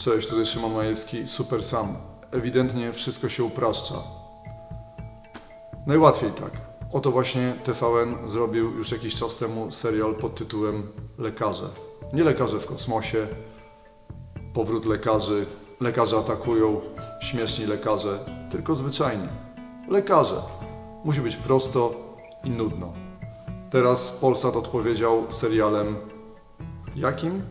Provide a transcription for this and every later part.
Cześć, tutaj Szymon Majewski, Super Sam. Ewidentnie wszystko się upraszcza. Najłatwiej tak. Oto właśnie TVN zrobił już jakiś czas temu serial pod tytułem Lekarze. Nie lekarze w kosmosie, powrót lekarzy, lekarze atakują, śmieszni lekarze, tylko zwyczajnie. Lekarze. Musi być prosto i nudno. Teraz Polsat odpowiedział serialem jakim?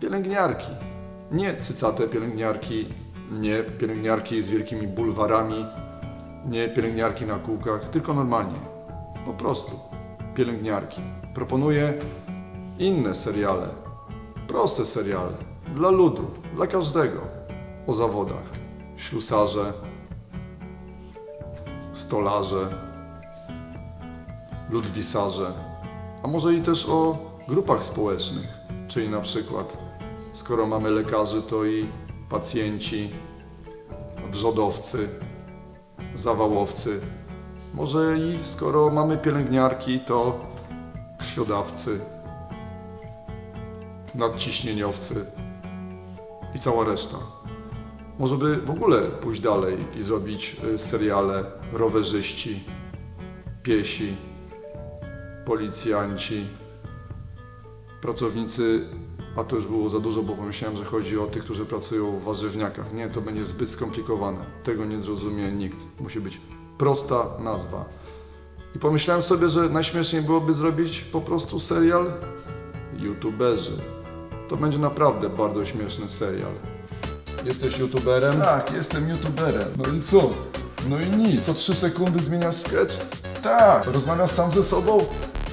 Pielęgniarki. Nie cycate pielęgniarki, nie pielęgniarki z wielkimi bulwarami, nie pielęgniarki na kółkach, tylko normalnie. Po prostu pielęgniarki. Proponuję inne seriale, proste seriale, dla ludu, dla każdego, o zawodach. Ślusarze, stolarze, ludwisarze, a może i też o grupach społecznych, czyli na przykład skoro mamy lekarzy, to i pacjenci, wrzodowcy, zawałowcy. Może i skoro mamy pielęgniarki, to krwiodawcy, nadciśnieniowcy i cała reszta. Może by w ogóle pójść dalej i zrobić y, seriale rowerzyści, piesi, policjanci, pracownicy, a to już było za dużo, bo pomyślałem, że chodzi o tych, którzy pracują w warzywniakach. Nie, to będzie zbyt skomplikowane. Tego nie zrozumie nikt. Musi być prosta nazwa. I pomyślałem sobie, że najśmieszniej byłoby zrobić po prostu serial YouTuberzy. To będzie naprawdę bardzo śmieszny serial. Jesteś YouTuberem? Tak, jestem youtuberem. No i co? No i nic. Co trzy sekundy zmieniasz sketch? Tak, Rozmawiasz sam ze sobą?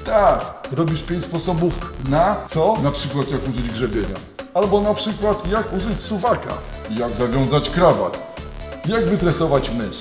Tak. Robisz pięć sposobów Na co? na przykład jak użyć grzebienia. Albo na przykład jak użyć suwaka. Jak zawiązać krawat? Jak wytresować mysz.